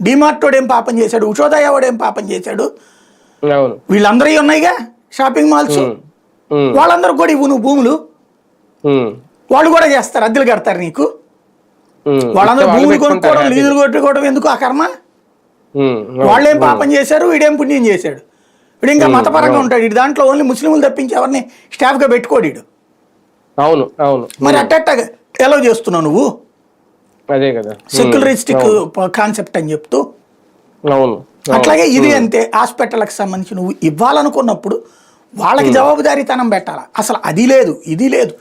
డిమార్ట్ ఏం పాపం చేశాడు? ఉషోదయ వాడు ఏం పాపం చేశాడు? వీళ్ళందరూ ఉన్నాయిగా షాపింగ్ మాల్స్? వాళ్ళందరూ కూడా ఇవ్వు నువ్వు భూములు వాళ్ళు కూడా చేస్తారు అద్దెలు కడతారు నీకు. వాళ్ళందరూ వాళ్ళు భూములు కొనుక్కోవడం. లీజులు కొట్టుకోవడం ఎందుకు ఆ కర్మ? వాళ్ళేం పాపం చేశారు వీడేం పుణ్యం చేశాడు? వీడు ఇంకా మతపరంగా ఉంటాడు ఇటు దాంట్లో ఓన్లీ ముస్లింలు తప్పించి ఎవరిని స్టాఫ్గా పెట్టుకోడు అవును అవును. మరి అట్టట్ట ఎలా చేస్తున్నావు నువ్వు? అదే కదా. సెక్యులరిస్టిక్ కాన్సెప్ట్ అని చెప్తూ అవును. అట్లాగే ఇది అంతే హాస్పిటల్కి సంబంధించి నువ్వు ఇవ్వాలనుకున్నప్పుడు వాళ్ళకి జవాబుదారీతనం పెట్టాలి? అసలు అది లేదు ఇది లేదు.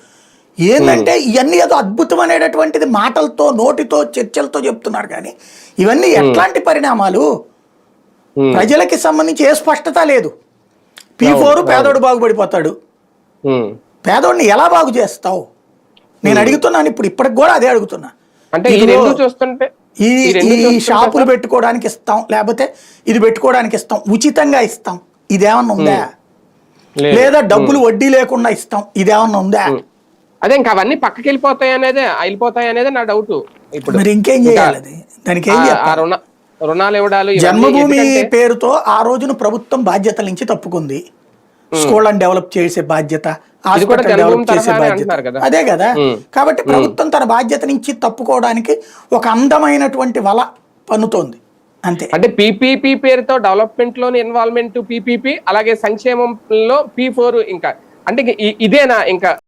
ఏంటంటే ఇవన్నీ ఏదో అద్భుతమైనటువంటిది మాటలతో నోటితో చర్చలతో చెప్తున్నారు కానీ ఇవన్నీ ఎట్లాంటి పరిణామాలు? ప్రజలకి సంబంధించి ఏ స్పష్టత లేదు. పీ ఫోర్ పేదోడు బాగుపడిపోతాడు. పేదోడిని ఎలా బాగు చేస్తావు? నేను అడుగుతున్నాను ఇప్పుడు ఇప్పటికి కూడా అదే అడుగుతున్నా. అంటే ఈ రెండు చూస్తుంటే ఈ ఈ షాపులు పెట్టుకోవడానికి ఇస్తాం లేకపోతే ఇది పెట్టుకోవడానికి ఇస్తాం ఉచితంగా ఇస్తాం. ఇదేమన్నా ఉందా? లేదు. డబ్బులు వడ్డీ లేకుండా ఇస్తాం. ఇదేమన్నా ఉందా? అదే ఇంకా అవన్నీ పక్కకి వెళ్ళిపోతాయి అనేది వెళ్ళిపోతాయి అనేది నా డౌట్ ఇప్పుడు. మరి ఇంకేం చేయాలి దానికి ఏం రుణాలు ఇవ్వడాలు జన్మభూమి పేరుతో ఆ రోజున ప్రభుత్వం బాధ్యతల నుంచి తప్పుకుంది. స్కూళ్ళని డెవలప్ చేసే బాధ్యత. అదే కదా. ఉమ్. కాబట్టి ప్రభుత్వం తన బాధ్యత నుంచి తప్పుకోవడానికి ఒక అందమైనటువంటి వల పన్నుతోంది. అంతే. అంటే పీపీపీ పేరుతో డెవలప్మెంట్లోని ఇన్వాల్వ్మెంట్ పీపీపీ అలాగే సంక్షేమంలో పీ ఫోర్ ఇంకా. అంటే ఇదేనా ఇంకా?